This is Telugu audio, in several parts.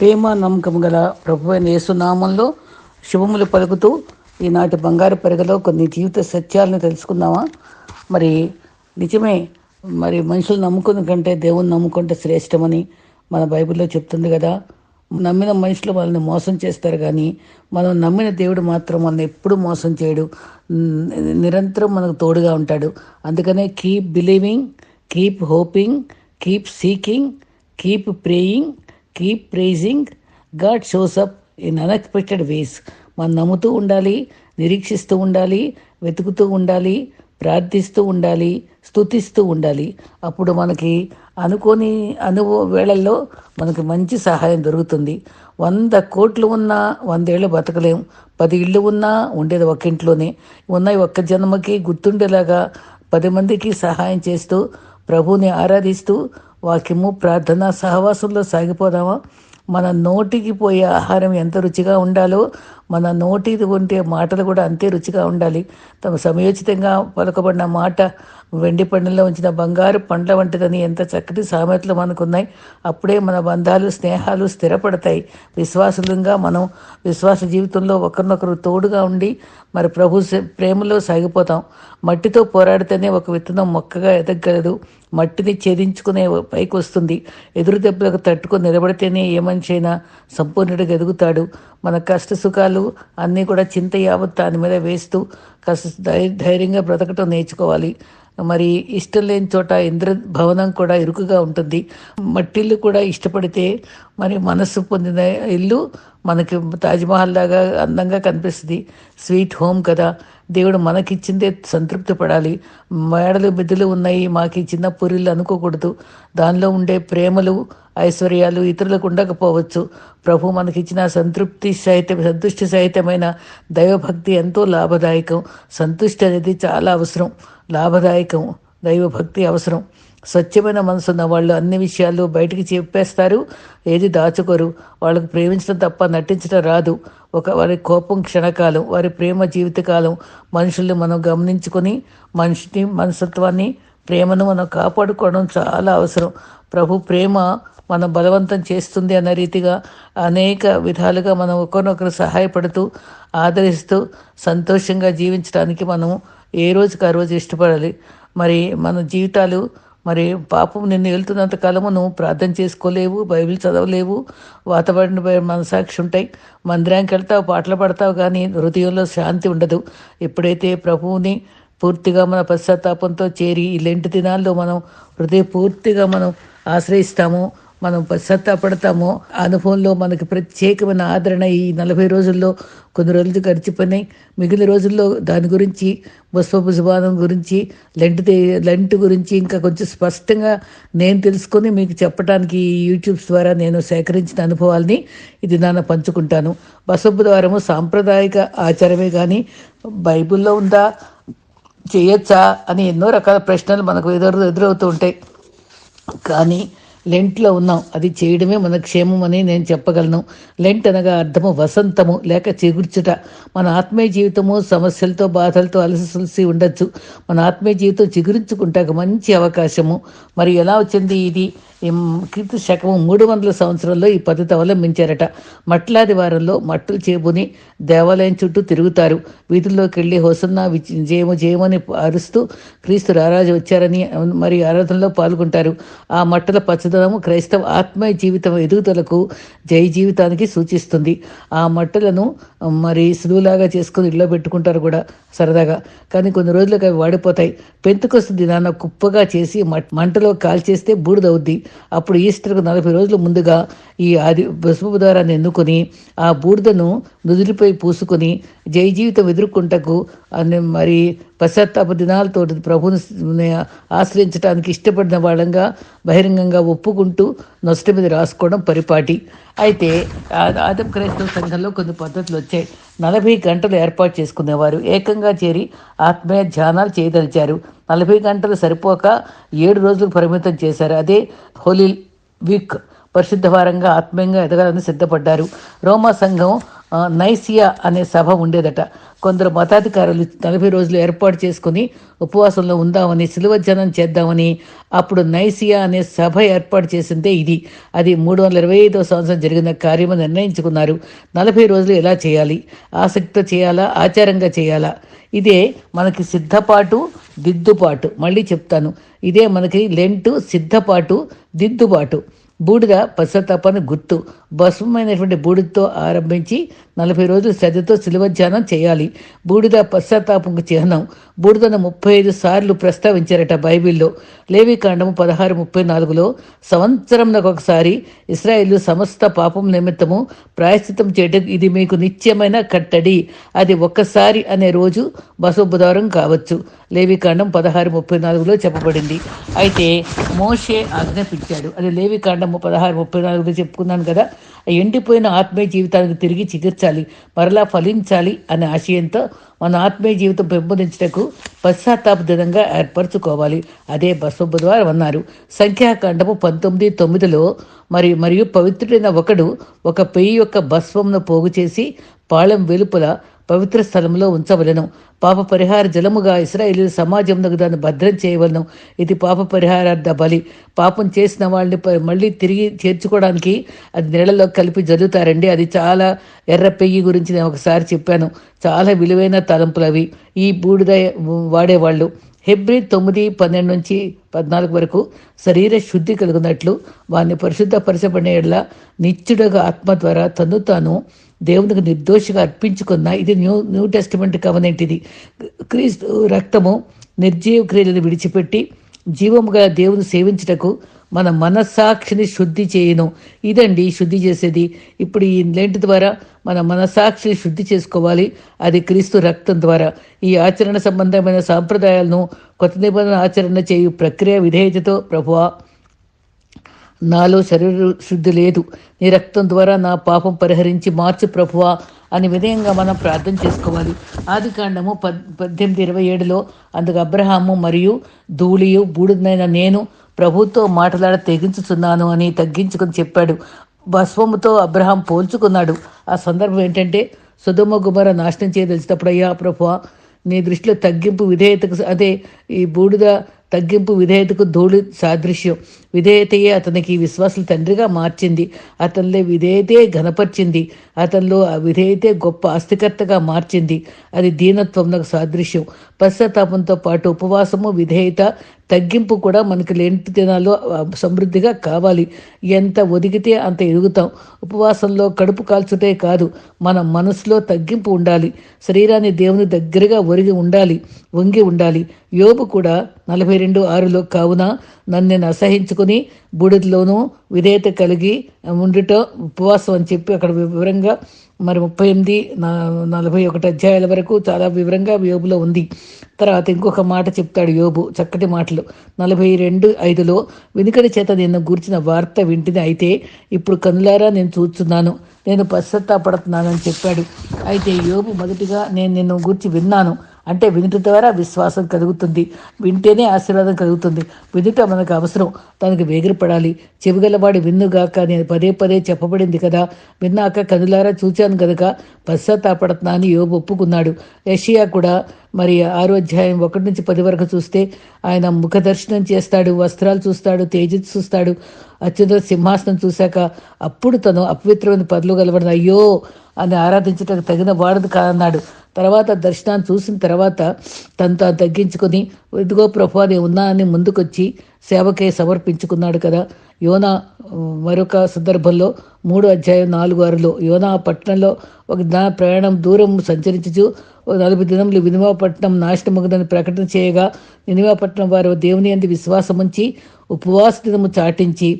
ప్రేమ నమ్మకం గల ప్రభు అయిన యేసునామంలో శుభములు పలుకుతూ ఈనాటి బంగారు పెరగలో కొన్ని జీవిత సత్యాలను తెలుసుకుందామా? మరి నిజమే మరి మనుషులు నమ్ముకున్న కంటే దేవుని నమ్ముకుంటే శ్రేష్టమని మన బైబిల్లో చెప్తుంది కదా. నమ్మిన మనుషులు వాళ్ళని మోసం చేస్తారు కానీ మనం నమ్మిన దేవుడు మాత్రం మనల్ని ఎప్పుడు మోసం చేయడు. నిరంతరం మనకు తోడుగా ఉంటాడు. అందుకనే keep believing keep hoping keep seeking keep praying keep praising God shows up in unexpected ways మనం నమ్ముతూ ఉండాలి నిరీక్షిస్తూ ఉండాలి వెతుకుతూ ఉండాలి ప్రార్థిస్తూ ఉండాలి స్తుతిస్తూ ఉండాలి. అప్పుడు మనకి అనుకోని అనుభవ వేళల్లో మనకి మంచి సహాయం దొరుకుతుంది. వంద కోట్లు ఉన్నా వందేళ్ళు బతకలేం. పది ఇళ్ళు ఉన్నా ఉండేది ఒక్క ఇంట్లోనే. ఉన్న ఒక్క జన్మకి గుర్తుండేలాగా పది మందికి సహాయం చేస్తూ ప్రభువుని ఆరాధిస్తూ వాక్యము ప్రార్థన సహవాసంలో సాగిపోదామా? మన నోటికి పోయే ఆహారం ఎంత రుచిగా ఉండాలో మన నోటి ఉంటే మాటలు కూడా అంతే రుచిగా ఉండాలి. తమ సమయోచితంగా పలకబడిన మాట వెండి పండులో ఉంచిన బంగారు పండ్ల వంటిదని ఎంత చక్కటి సామెతలు మనకున్నాయి. అప్పుడే మన బంధాలు స్నేహాలు స్థిరపడతాయి. విశ్వాసులంగా మనం విశ్వాస జీవితంలో ఒకరినొకరు తోడుగా ఉండి మరి ప్రభు ప్రేమలో సాగిపోతాం. మట్టితో పోరాడితేనే ఒక విత్తనం మొక్కగా ఎదగలదు మట్టిని ఛేదించుకునే పైకి వస్తుంది ఎదురు దెబ్బలకు తట్టుకొని నిలబడితేనే ఏ మనిషి అయినా సంపూర్ణుడిగా ఎదుగుతాడు. మన కష్ట సుఖాలు అన్నీ కూడా చింత యావత్ దాని మీద వేస్తూ కాస్త ధైర్యంగా బ్రతకటం నేర్చుకోవాలి. మరి ఇష్టం లేని చోట ఇంద్ర భవనం కూడా ఇరుకుగా ఉంటుంది. మట్టిల్లు కూడా ఇష్టపడితే మరి మనస్సు పొందిన ఇల్లు మనకి తాజ్మహల్ లాగా అందంగా కనిపిస్తుంది. స్వీట్ హోమ్ కదా. దేవుడు మనకిచ్చిందే సంతృప్తి పడాలి. మేడలు మిద్దులు ఉన్నాయి. మాకు చిన్న పురిళ్ళు అనుకోకూడదు. దానిలో ఉండే ప్రేమలు ఐశ్వర్యాలు ఇతరులకు ఉండకపోవచ్చు. ప్రభు మనకిచ్చిన సంతృప్తి సహిత సంతుష్టి సహితమైన దైవభక్తి ఎంతో లాభదాయకం. సంతుష్టి అనేది చాలా అవసరం. లాభదాయకం దైవభక్తి అవసరం. స్వచ్ఛమైన మనసు ఉన్న వాళ్ళు అన్ని విషయాలు బయటికి చెప్పేస్తారు. ఏది దాచుకోరు. వాళ్ళకు ప్రేమించడం తప్ప నటించడం రాదు. ఒక వారి కోపం క్షణకాలం వారి ప్రేమ జీవితకాలం మనుషుల్ని మనం గమనించుకొని మనిషిని మనసత్వాన్ని ప్రేమను మనం కాపాడుకోవడం చాలా అవసరం. ప్రభు ప్రేమ మనం బలవంతం చేస్తుంది అన్న రీతిగా అనేక విధాలుగా మనం ఒకరినొకరు సహాయపడుతూ ఆదరిస్తూ సంతోషంగా జీవించడానికి మనం ఏ రోజుకి ఆ రోజు ఇష్టపడాలి. మరి మన జీవితాలు మరి పాపం నిన్ను వెళ్తున్నంత కాలము నువ్వు ప్రార్థన చేసుకోలేవు బైబిల్ చదవలేవు వాతావరణ మనసాక్షి ఉంటాయి. మందిరానికి వెళ్తావు పాటలు పడతావు కానీ హృదయంలో శాంతి ఉండదు. ఎప్పుడైతే ప్రభువుని పూర్తిగా మన పశ్చాత్తాపంతో చేరి ఇలాంటి దినాల్లో మనం హృదయ పూర్తిగా మనం ఆశ్రయిస్తాము మనం పశ్చాత్తాపడతామో అనుభవంలో మనకు ప్రత్యేకమైన ఆదరణ ఈ నలభై రోజుల్లో కొన్ని రోజులు గడిచిపోయినాయి. మిగిలిన రోజుల్లో దాని గురించి పుష్పపు శుభానం గురించి లెంట్ లెంట్ గురించి ఇంకా కొంచెం స్పష్టంగా నేను తెలుసుకొని మీకు చెప్పడానికి ఈ యూట్యూబ్స్ ద్వారా నేను సేకరించిన అనుభవాల్ని ఇది నాన్న పంచుకుంటాను. బసపు ద్వారము సాంప్రదాయిక ఆచారమే కానీ బైబిల్లో ఉందా చేయొచ్చా అని ఎన్నో రకాల ప్రశ్నలు మనకు ఎదురు ఎదురవుతూ ఉంటాయి. కానీ లెంట్లో ఉన్నాం. అది చేయడమే మన క్షేమం అని నేను చెప్పగలను. లెంట్ అనగా అర్థము వసంతము లేక చిగుర్చుట మన ఆత్మీయ జీవితము సమస్యలతో బాధలతో అలసి ఉండొచ్చు. మన ఆత్మీయ జీవితం చిగురించుకుంటాక మంచి అవకాశము. మరి ఎలా వచ్చింది ఇది? కీర్తి క్రీస్తు శకము మూడు వందల సంవత్సరంలో ఈ పద్ధతి అవలంబించారట. మట్లాది వారంలో మట్టులు చేబుని దేవాలయం చుట్టూ తిరుగుతారు. వీధుల్లోకి వెళ్ళి హోసన్న జయము జయమని అరుస్తూ క్రీస్తు రారాజు వచ్చారని మరి ఆరాధనలో పాల్గొంటారు. ఆ మట్టల పచ్చదనము క్రైస్తవ ఆత్మీయ జీవితం ఎదుగుదలకు జై జీవితానికి సూచిస్తుంది. ఆ మట్టలను మరి సులువులాగా చేసుకుని ఇళ్ళో పెట్టుకుంటారు కూడా సరదాగా. కానీ కొన్ని రోజులకు అవి వాడిపోతాయి. పెంతుకొస్తు దినాన కుప్పగా చేసి మంటలో కాల్చేస్తే బూడిదవుద్ది. అప్పుడు ఈస్టర్కు నలభై రోజుల ముందుగా ఈ ఆది పసుపు ఎన్నుకొని ఆ బూడిదను నుదుటిపై పూసుకొని జై జీవితం ఎదుర్కొంటకు మరి పశ్చాత్తాప దినాలతో ప్రభుని ఆశ్రయించడానికి ఇష్టపడిన వాళ్ళంగా బహిరంగంగా ఒప్పుకుంటూ నొసటి మీద రాసుకోవడం పరిపాటి. అయితే ఆదం క్రైస్తవ సంఘంలో కొన్ని పద్ధతులు వచ్చాయి. నలభై గంటలు ఏర్పాటు చేసుకునేవారు. ఏకంగా చేరి ఆత్మీయ ధ్యానాలు చేయదలిచారు. నలభై గంటలు సరిపోక ఏడు రోజులు పరిమితం చేశారు. అదే హోలీ వీక్ పరిశుద్ధ వారంగా ఆత్మీయంగా ఎదగాలని సిద్ధపడ్డారు. రోమా సంఘం నైసియా అనే సభ ఉండేదట. కొందరు మతాధికారులు నలభై రోజులు ఏర్పాటు చేసుకుని ఉపవాసంలో ఉందామని శిలువజనం చేద్దామని అప్పుడు నైసియా అనే సభ ఏర్పాటు చేసిందే ఇది. అది మూడు వందల ఇరవై ఐదో సంవత్సరం జరిగిన కార్యము నిర్ణయించుకున్నారు. నలభై రోజులు ఎలా చేయాలి? ఆసక్తితో చేయాలా? ఆచారంగా చేయాలా? ఇదే మనకి సిద్ధపాటు దిద్దుపాటు. మళ్ళీ చెప్తాను. ఇదే మనకి లెంటు సిద్ధపాటు దిద్దుబాటు బూడిద పశ్చాత్తాపాన్ని గుర్తు. భస్మమైనటువంటి బూడిదతో ఆరంభించి నలభై రోజులు శ్రద్ధతో శిలువధ్యానం చేయాలి. బూడిద పశ్చాత్తాపంకు చిహ్నం. బూడిదను ముప్పై ఐదు సార్లు ప్రస్తావించారట బైబిల్లో. లేవికాండము పదహారు ముప్పై నాలుగులో సంవత్సరంలో ఒకసారి ఇస్రాయేల్ సమస్త పాపం నిమిత్తము ప్రాయశ్చితం చేయటం ఇది మీకు నిత్యమైన కట్టడి. అది ఒక్కసారి అనే రోజు బసోబుధారం కావచ్చు. లేవికాండం పదహారు ముప్పై నాలుగులో చెప్పబడింది. అయితే మోషే ఆజ్ఞాపించాడు అది లేవికాండము పదహారు ముప్పై నాలుగులో చెప్పుకున్నాను కదా ఎండిపోయిన ఆత్మీయ జీవితానికి తిరిగి చికిత్సాలి మరలా ఫలించాలి అనే ఆశయంతో మన ఆత్మీయ జీవితం పెంపొందించటకు పశ్చాత్తాప దినంగా ఏర్పరచుకోవాలి. అదే బస్వ ద్వారా అన్నారు. సంఖ్యాకాండము పంతొమ్మిది తొమ్మిదిలో మరి మరియు పవిత్రుడైన ఒకడు ఒక పెయ్యి యొక్క భస్వంను పోగు చేసి పాళెం వెలుపల పవిత్ర స్థలంలో ఉంచవలను. పాప పరిహార జలముగా ఇస్రాయేలు సమాజంలో దాన్ని భద్రం చేయవలను. ఇది పాప పరిహారార్థ బలి. పాపం చేసిన వాళ్ళని మళ్ళీ తిరిగి చేర్చుకోవడానికి అది నీళ్ళలో కలిపి జరుగుతారండి అది చాలా ఎర్ర పెయ్యి గురించి నేను ఒకసారి చెప్పాను. చాలా విలువైన తలంపులు అవి ఈ బూడిద వాడేవాళ్ళు. హెబ్రి తొమ్మిది పన్నెండు నుంచి పద్నాలుగు వరకు శరీర శుద్ధి కలుగునట్లు వారిని పరిశుద్ధపరచబడిన ఎడల నిత్యుడుగా ఆత్మ ద్వారా తను తాను దేవునికి నిర్దోషిగా అర్పించుకున్న ఇది న్యూ న్యూ టెస్టిమెంట్ కవనెంట్ ఇది. క్రీస్తు రక్తము నిర్జీవ క్రియలను విడిచిపెట్టి జీవము గల దేవుని సేవించుటకు మన మనస్సాక్షిని శుద్ధి చేయను. ఇదండి శుద్ధి చేసేది. ఇప్పుడు ఈ లెంట్ ద్వారా మన మనస్సాక్షిని శుద్ధి చేసుకోవాలి. అది క్రీస్తు రక్తం ద్వారా. ఈ ఆచరణ సంబంధమైన సాంప్రదాయాలను కొత్త నిబంధన ఆచరణ చేయు ప్రక్రియ విధేయతతో ప్రభువా నాలో శరీర శుద్ధి లేదు. నీ రక్తం ద్వారా నా పాపం పరిహరించి మార్చు ప్రభువా అని విధంగా మనం ప్రార్థన చేసుకోవాలి. ఆది కాండము పద్ పద్దెనిమిది ఇరవై ఏడులో అందుకు అబ్రహాము మరియు ధూళియు బూడిదైన నేను ప్రభుతో మాట్లాడ తెగించుతున్నాను అని తగ్గించుకొని చెప్పాడు. భస్వముతో అబ్రహాం పోల్చుకున్నాడు. ఆ సందర్భం ఏంటంటే సుధుమ గుమర నాశనం చేయదలిచినప్పుడు అయ్యా ప్రభువా నీ దృష్టిలో తగ్గింపు విధేయతకు అదే ఈ బూడిద తగ్గింపు విధేయతకు ధూళి సాదృశ్యం. విధేయతయే అతనికి విశ్వాసుల తండ్రిగా మార్చింది. అతనిలో విధేయతే ఘనపరిచింది. అతనిలో ఆ విధేయతే గొప్ప ఆస్తికర్తగా మార్చింది. అది దీనత్వంకు సాదృశ్యం. పశ్చాత్తాపంతో పాటు ఉపవాసము విధేయత తగ్గింపు కూడా మనకి లేని దినాల్లో సమృద్ధిగా కావాలి. ఎంత ఒదిగితే అంత ఎదుగుతాం. ఉపవాసంలో కడుపు కాల్చుటే కాదు మన మనసులో తగ్గింపు ఉండాలి. శరీరాన్ని దేవుని దగ్గరగా ఒరిగి ఉండాలి వంగి ఉండాలి. యోబు కూడా నలభై రెండు ఆరులో కావున నన్ను అసహించుకుని బూడిదలోనూ విధేయత కలిగి ఉండుట ఉపవాసం అని చెప్పి అక్కడ వివరంగా మరి ముప్పై ఎనిమిది నా- నలభై ఒకటి అధ్యాయాల వరకు చాలా వివరంగా యోబులో ఉంది. తర్వాత ఇంకొక మాట చెప్తాడు యోబు చక్కటి మాటలు. నలభై రెండు ఐదులో వెనుకడి చేత నిన్ను గూర్చిన వార్త వింటిని అయితే ఇప్పుడు కనులారా నేను చూస్తున్నాను. నేను పశ్చత్తాపడుతున్నానని చెప్పాడు. అయితే యోబు మొదటిగా నేను నిన్ను గూర్చి విన్నాను. అంటే వినుట ద్వారా విశ్వాసం కలుగుతుంది. వింటేనే ఆశీర్వాదం కలుగుతుంది. వినుట మనకు అవసరం. దానికి వేగిరపడాలి. చెవిగలవాడి విన్నుగాక నేను పదే పదే చెప్పబడింది కదా. విన్నాక కనులారా చూచాను కనుక పశ్చాత్తాపడుతున్నా అని యోబు ఒప్పుకున్నాడు. యషియా కూడా మరి ఆరో అధ్యాయం ఒకటి నుంచి పది వరకు చూస్తే ఆయన ముఖ దర్శనం చేస్తాడు వస్త్రాలు చూస్తాడు తేజస్సు చూస్తాడు అత్యున్నత సింహాసనం చూశాక అప్పుడు తను అపవిత్రమైన పదలు గలవడిన అయ్యో అని ఆరాధించటకు తగిన వాడదు కాదన్నాడు. తర్వాత దర్శనాన్ని చూసిన తర్వాత తను తాను తగ్గించుకొని ఇదిగో ప్రభు నేను ఉన్నా అని ముందుకొచ్చి సేవకే సమర్పించుకున్నాడు కదా. యోనా మరొక సందర్భంలో మూడు అధ్యాయం నాలుగు ఆరులో యోనా పట్టణంలో ఒక దాని ప్రయాణం దూరం సంచరించుచు ఓ నలభై దినములు వినిమాపట్నం నాశనమగుదని ప్రకటన చేయగా వినిమాపట్నం వారు దేవుని అంది విశ్వాసముంచి ఉపవాస దినము చాటించి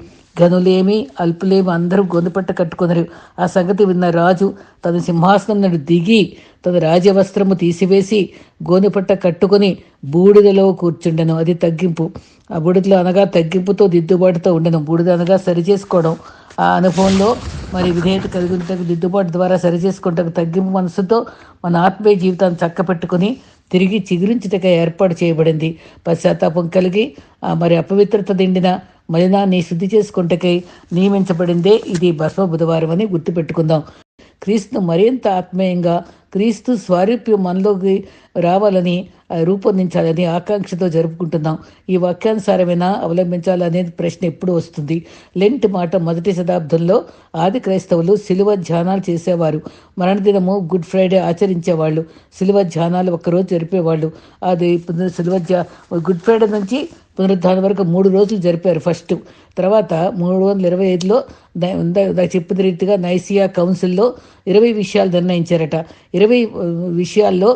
గనులేమి అల్పులేమి అందరూ గొంతుపట్ట కట్టుకున్నారు ఆ సంగతి విన్న రాజు తన సింహాసనం నుండి దిగి తన రాజవస్త్రము తీసివేసి గోనెపట్ట కట్టుకొని బూడిదలో కూర్చుండెను. అది తగ్గింపు. ఆ బూడిదలో అనగా తగ్గింపుతో దిద్దుబాటుతో ఉండను. బూడిద అనగా సరిచేసుకోవడం. ఆ అనుభవంలో మరి విధేయత కలిగిన దిద్దుబాటు ద్వారా సరిచేసుకుంటకు తగ్గింపు మనసుతో మన ఆత్మీయ జీవితాన్ని చక్కపెట్టుకుని తిరిగి చిగురించుటగా ఏర్పాటు చేయబడింది. పశ్చాత్తాపం కలిగి ఆ మరి అపవిత్రత దిండిన మలినాన్ని శుద్ధి చేసుకుంటకై నియమించబడిందే ఇది భస్మ బుధవారం అని గుర్తుపెట్టుకుందాం. క్రీస్తును మరింత ఆత్మీయంగా క్రీస్తు స్వారూప్యం మనలోకి రావాలని రూపొందించాలని ఆకాంక్షతో జరుపుకుంటున్నాం. ఈ వాక్యానుసారమైనా అవలంబించాలనేది ప్రశ్న ఎప్పుడు వస్తుంది. లెంట్ మాట మొదటి శతాబ్దంలో ఆది క్రైస్తవులు సిలువ ధ్యానాలు చేసేవారు. మరణదినము గుడ్ ఫ్రైడే ఆచరించేవాళ్ళు. సిలువ ధ్యానాలు ఒక్కరోజు జరిపేవాళ్ళు. అది శిలువ గుడ్ ఫ్రైడే నుంచి పునరుద్ధానం వరకు మూడు రోజులు జరిపారు ఫస్ట్. తర్వాత మూడు వందల ఇరవై ఐదులో చెప్పిన రీతిగా నైసియా కౌన్సిల్లో ఇరవై విషయాలు నిర్ణయించారట. ఇరవై విషయాల్లో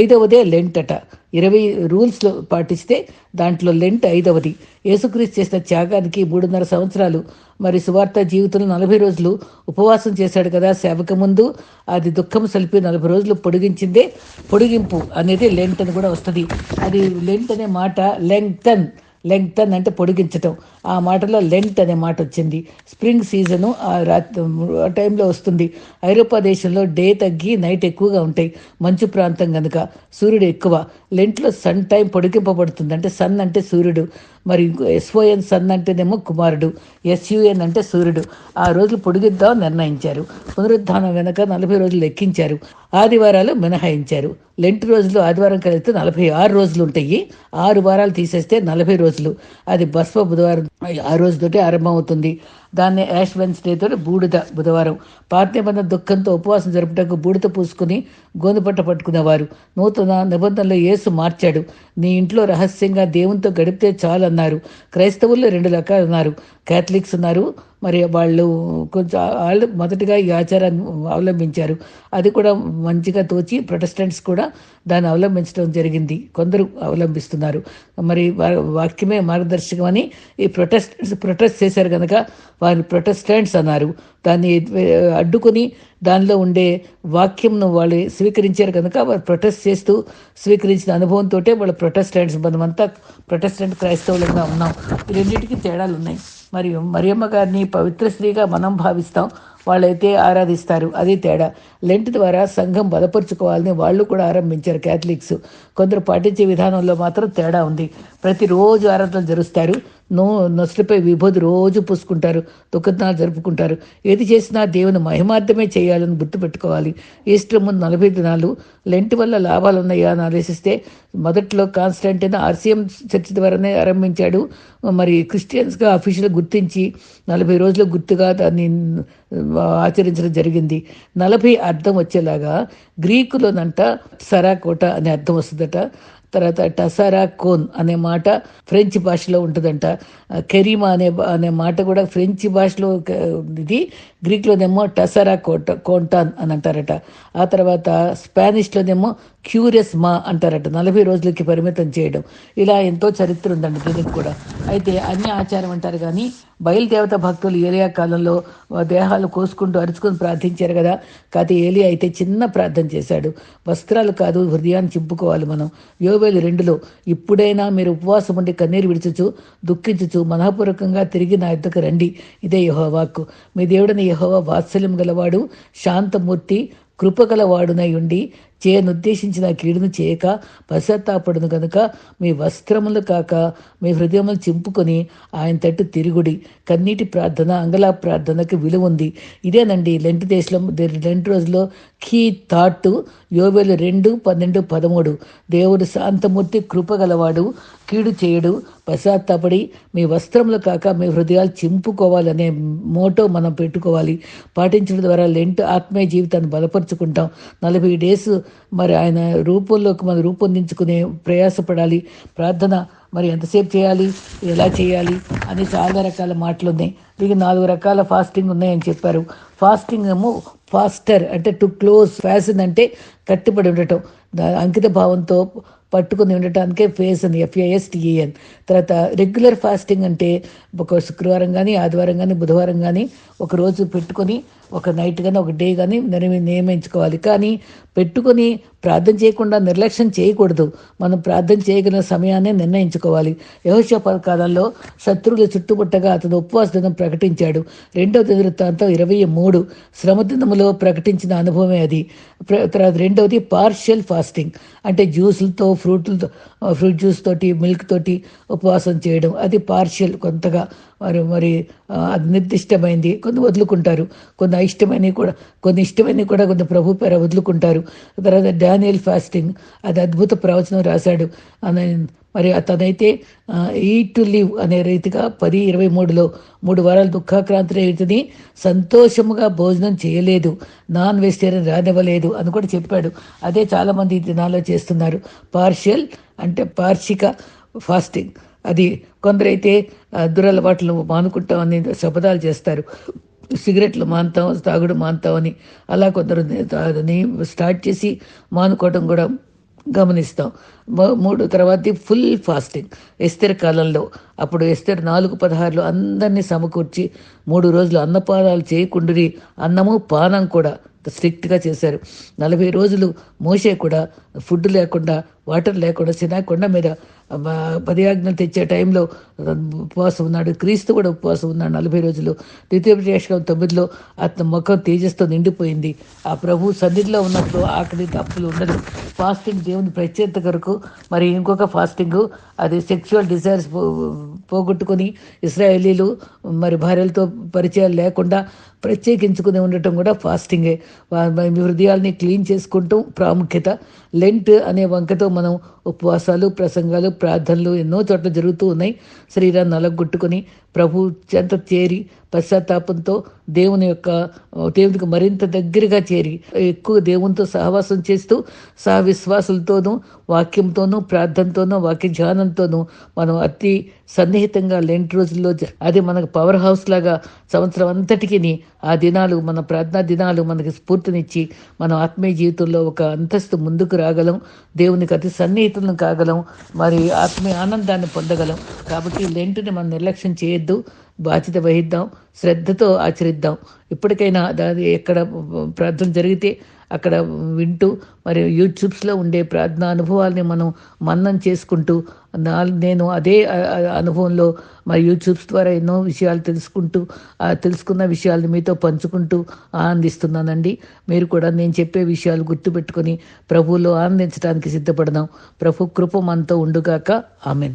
ఐదవదే లెంట్ అట ఇరవై రూల్స్లో పాటిస్తే దాంట్లో లెంట్ ఐదవది. యేసుక్రీస్తు చేసిన త్యాగానికి మూడున్నర సంవత్సరాలు. మరి సువార్త జీవితంలో నలభై రోజులు ఉపవాసం చేశాడు కదా సేవక ముందు. అది దుఃఖం సలిపి నలభై రోజులు పొడిగించిందే. పొడిగింపు అనేది లెంట్ అని కూడా వస్తుంది. అది లెంట్ అనే మాట లెంగ్తన్. లెంగ్తన్ అంటే పొడిగించటం. ఆ మాటలో లెంట్ అనే మాట వచ్చింది. స్ప్రింగ్ సీజను ఆ రాత్రి ఆ టైంలో వస్తుంది. ఐరోపా దేశంలో డే తగ్గి నైట్ ఎక్కువగా ఉంటాయి. మంచు ప్రాంతం కనుక సూర్యుడు ఎక్కువ. లెంట్లో సన్ టైం పొడికింపబడుతుంది అంటే సన్ అంటే సూర్యుడు. మరి ఎస్ఓఎన్ సన్ అంటేనేమో కుమారుడు. ఎస్యుఎన్ అంటే సూర్యుడు. ఆ రోజులు పొడిగిద్దాం నిర్ణయించారు. పునరుద్ధానం వెనక నలభై రోజులు లెక్కించారు. ఆదివారాలు మినహాయించారు. లెంట్ రోజులు ఆదివారం కలిగితే నలభై ఆరు రోజులు ఉంటాయి. ఆరు వారాలు తీసేస్తే నలభై రోజులు. అది బస్వ బుధవారం ఆ రోజుతోటి ఆరంభమవుతుంది. దాన్ని యాష్ వెన్స్డేతో బూడిద బుధవారం. పాత దుఃఖంతో ఉపవాసం జరుపుటకు బూడిద పూసుకుని గోనుపట్ట పట్టుకునేవారు నూతన నిబంధనలో యేసు మార్చాడు. నీ ఇంట్లో రహస్యంగా దేవునితో గడిపితే చాలు అన్నారు. క్రైస్తవుల్లో రెండు రకాలు ఉన్నారు క్యాథలిక్స్ ఉన్నారు. మరి వాళ్ళు కొంచెం వాళ్ళు మొదటిగా ఈ ఆచారాన్ని అవలంబించారు. అది కూడా మంచిగా తోచి ప్రొటెస్టెంట్స్ కూడా దాన్ని అవలంబించడం జరిగింది. కొందరు అవలంబిస్తున్నారు. మరి వా- వాక్యమే మార్గదర్శకమని ఈ ప్రొటెస్ట్ ప్రొటెస్ట్ చేశారు కనుక వారిని ప్రొటెస్టాంట్స్ అన్నారు. దాన్ని అడ్డుకుని దానిలో ఉండే వాక్యంను వాళ్ళు స్వీకరించారు కనుక వారు ప్రొటెస్ట్ చేస్తూ స్వీకరించిన అనుభవంతో వాళ్ళు ప్రొటెస్టాంట్స్ మనమంతా ప్రొటెస్టెంట్ క్రైస్తవులుగా ఉన్నాం. ఈ రెండింటికి తేడాలు ఉన్నాయి. మరియు మరియమ్మ గారిని పవిత్ర స్త్రీగా మనం భావిస్తాం. వాళ్ళైతే ఆరాధిస్తారు. అది తేడా. లెంట్ ద్వారా సంఘం బలపరుచుకోవాలని వాళ్ళు కూడా ఆరంభించారు క్యాథలిక్స్. కొందరు పాటించే విధానంలో మాత్రం తేడా ఉంది. ప్రతిరోజు ఆరాధనలు జరుస్తారు. నో నసులపై విభూతి రోజు పూసుకుంటారు దుఃఖతనాలు జరుపుకుంటారు. ఏది చేసినా దేవుని మహిమార్థమే చేయాలని గుర్తుపెట్టుకోవాలి ఈస్టర్ ముందు నలభై దినాలు లెంట్ వల్ల లాభాలు ఉన్నాయా అని ఆలోచిస్తే మొదట్లో కాన్స్టెంటైన్ ఆర్సీఎం చర్చ్ ద్వారానే ఆరంభించాడు. మరి క్రిస్టియన్స్గా అఫీషియల్ గుర్తించి నలభై రోజుల గుర్తుగా దాన్ని ఆచరించడం జరిగింది. నలభై అర్థం వచ్చేలాగా గ్రీకులోనంట సరాకోట అనే అర్థం వస్తుందట. తర్వాత టసారా కోన్ అనే మాట ఫ్రెంచ్ భాషలో ఉంటుందంట. కెరీమా అనే అనే మాట కూడా ఫ్రెంచ్ భాషలో ఇది గ్రీక్లోనేమో టసరా కోట కోంటాన్ అని అంటారట. ఆ తర్వాత స్పానిష్లోనేమో క్యూరియస్ మా అంటారట. నలభై రోజులకి పరిమితం చేయడం. ఇలా ఎంతో చరిత్ర ఉందండి దీనికి కూడా. అయితే అన్ని ఆచారం అంటారు కానీ బయలుదేవత భక్తులు ఏలియా కాలంలో దేహాలు కోసుకుంటూ అరుచుకొని ప్రార్థించారు కదా. కాదు ఏలియా అయితే చిన్న ప్రార్థన చేశాడు. వస్త్రాలు కాదు హృదయాన్ని చింపుకోవాలి మనం. యోవేలు రెండులో ఇప్పుడైనా మీరు ఉపవాసం ఉండి కన్నీరు విడిచుచు దుఃఖించుచు మనఃపూర్వకంగా తిరిగి నా యుద్ధకు రండి. ఇదే యహోవాక్కు మీ దేవుడిని యహోవా వాత్సల్యం గలవాడు శాంతమూర్తి కృపగలవాడునై ఉండి చేయనుద్దేశించిన కీడును చేయక పశ్చాత్తాపడును కనుక మీ వస్త్రములు కాక మీ హృదయములు చింపుకొని ఆయన తట్టు తిరుగుడి. కన్నీటి ప్రార్థన అంగలా ప్రార్థనకు విలువ ఉంది. ఇదేనండి లెంట్ దేశంలో లెంట్ రోజులో కీ థాట్ యోవేలు రెండు పన్నెండు పదమూడు. దేవుడు శాంతమూర్తి కృపగలవాడు కీడు చేయడు పశ్చాత్తాపడి మీ వస్త్రములు కాక మీ హృదయాలు చింపుకోవాలనే మోటో మనం పెట్టుకోవాలి. పాటించడం ద్వారా లెంట్ ఆత్మీయ జీవితాన్ని బలపరుచుకుంటాం. నలభై డేస్ మరి ఆయన రూపంలోకి మనం రూపొందించుకునే ప్రయాసపడాలి ప్రార్థన మరి ఎంతసేపు చేయాలి ఎలా చేయాలి అని చాలా రకాల మాటలు ఉన్నాయి దీనికి నాలుగు రకాల ఫాస్టింగ్ ఉన్నాయని చెప్పారు. ఫాస్టింగ్ ఏమో ఫాస్టర్ అంటే టు క్లోజ్ ఫ్యాషన్ అంటే కట్టుబడి ఉండటం. అంకిత భావంతో పట్టుకుని ఉండటానికే ఫేస్ అని ఎఫ్ఐఎస్టిఏఎన్ తర్వాత రెగ్యులర్ ఫాస్టింగ్ అంటే ఒక శుక్రవారం కానీ ఆదివారం కానీ బుధవారం కానీ ఒక రోజు పెట్టుకొని ఒక నైట్ కానీ ఒక డే కానీ నిర్మి- నియమించుకోవాలి. కానీ పెట్టుకొని ప్రార్థన చేయకుండా నిర్లక్ష్యం చేయకూడదు. మనం ప్రార్థన చేయగలిగిన సమయాన్ని నిర్ణయించుకోవాలి. యహోషప కాలంలో శత్రువులు చుట్టుముట్టగా అతను ఉపవాస దినం ప్రకటించాడు రెండవ దినవృత్తాంతం ఇరవై మూడు. శ్రమ దినములో ప్రకటించిన అనుభవమే అది. తర్వాత రెండవది పార్షియల్ ఫాస్టింగ్ అంటే జ్యూసులతో ఫ్రూట్లతో ఫ్రూట్ జ్యూస్ తోటి మిల్క్ తోటి ఉపవాసం చేయడం. అది పార్షియల్ కొంతగా. మరి మరి అది నిర్దిష్టమైంది. కొన్ని వదులుకుంటారు. కొన్ని అయిష్టమైనవి కూడా కొన్ని ఇష్టమైనవి కూడా కొంత ప్రభు పేర వదులుకుంటారు. తర్వాత డానియల్ ఫాస్టింగ్ అది అద్భుత ప్రవచనం రాశాడు. అని మరి అతనైతే ఈ టు లివ్ అనే రీతిగా పది ఇరవై మూడులో మూడు వారాలు దుఃఖాక్రాంతి రైతుని సంతోషముగా భోజనం చేయలేదు. నాన్ వెజిటేరియన్ రానివ్వలేదు అని కూడా చెప్పాడు. అదే చాలామంది ఈ దినాల్లో చేస్తున్నారు. పార్షియల్ అంటే పార్షిక ఫాస్టింగ్. అది కొందరైతే ఆ, దురలవాట్లు మానుకుంటామని శపథాలు చేస్తారు. సిగరెట్లు మానుతాం తాగుడు మానుతామని అలా కొందరు స్టార్ట్ చేసి మానుకోవడం కూడా గమనిస్తాం. మూడు తర్వాత ఫుల్ ఫాస్టింగ్. ఎస్తేర్ కాలంలో అప్పుడు ఎస్తేర్ నాలుగు పదహారులో అందరినీ సమకూర్చి మూడు రోజులు అన్నపానాలు చేయకుండారి అన్నము పానం కూడా స్ట్రిక్ట్గా చేశారు. నలభై రోజులు మోసే కూడా ఫుడ్ లేకుండా వాటర్ లేకుండా సినా కొండ మీద పదయాజ్ఞలు పది ఆజ్ఞలు తెచ్చే టైంలో ఉపవాసం ఉన్నాడు. క్రీస్తు కూడా ఉపవాసం ఉన్నాడు నలభై రోజులు. ద్వితీయోపదేశం తొమ్మిదిలో అతని ముఖం తేజస్తో నిండిపోయింది. ఆ ప్రభు సన్నిధిలో ఉన్నప్పుడు ఆకలి తప్పులు ఉండదు. ఫాస్టింగ్ దేవుని ప్రత్యేకత కొరకు మరి ఇంకొక ఫాస్టింగ్ అది సెక్షువల్ డిజైర్స్ పోగొట్టుకొని ఇస్రాయేలీలు మరి భార్యలతో పరిచయాలు లేకుండా ప్రత్యేకించుకుని ఉండటం కూడా ఫాస్టింగే. మీ హృదయాల్ని క్లీన్ చేసుకుంటూ ప్రాముఖ్యత లెంట్ అనే వంకతో మనం ఉపవాసాలు ప్రసంగాలు ప్రార్థనలు ఎన్నో చోట్ల జరుగుతూ ఉన్నాయి. శరీరాన్ని నలగొట్టుకొని ప్రభు చెంత చేరి పశ్చాత్తాపంతో దేవుని యొక్క దేవునికి మరింత దగ్గరగా చేరి ఎక్కువ దేవునితో సహవాసం చేస్తూ సహ విశ్వాసులతోనూ వాక్యంతోనూ ప్రార్థనతోనూ వాక్య ధ్యానంతోనూ మనం అతి సన్నిహితంగా లేని రోజుల్లో అది మనకు పవర్ హౌస్ లాగా సంవత్సరం అంతటికి ఆ దినాలు మన ప్రార్థనా దినాలు మనకి స్ఫూర్తినిచ్చి మనం ఆత్మీయ జీవితంలో ఒక అంతస్తు ముందుకు రాగలం. దేవునికి అతి సన్నిహితులను కాగలం మరి ఆత్మీయ ఆనందాన్ని పొందగలం. కాబట్టి లెంట్ని మనం నిర్లక్ష్యం చేయొద్దు బాధ్యత వహిద్దాం శ్రద్ధతో ఆచరిద్దాం. ఇప్పటికైనా దాని ఎక్కడ ప్రార్థన జరిగితే అక్కడ వింటూ మరి యూట్యూబ్స్లో ఉండే ప్రార్థన అనుభవాల్ని మనం మన్నం చేసుకుంటూ నా నేను అదే అనుభవంలో మరి యూట్యూబ్స్ ద్వారా ఎన్నో విషయాలు తెలుసుకుంటూ తెలుసుకున్న విషయాలను మీతో పంచుకుంటూ ఆనందిస్తున్నానండి. మీరు కూడా నేను చెప్పే విషయాలు గుర్తుపెట్టుకొని ప్రభువులో ఆనందించడానికి సిద్ధపడదాం. ప్రభు కృప మనతో ఉండుగాక. ఆమెన్.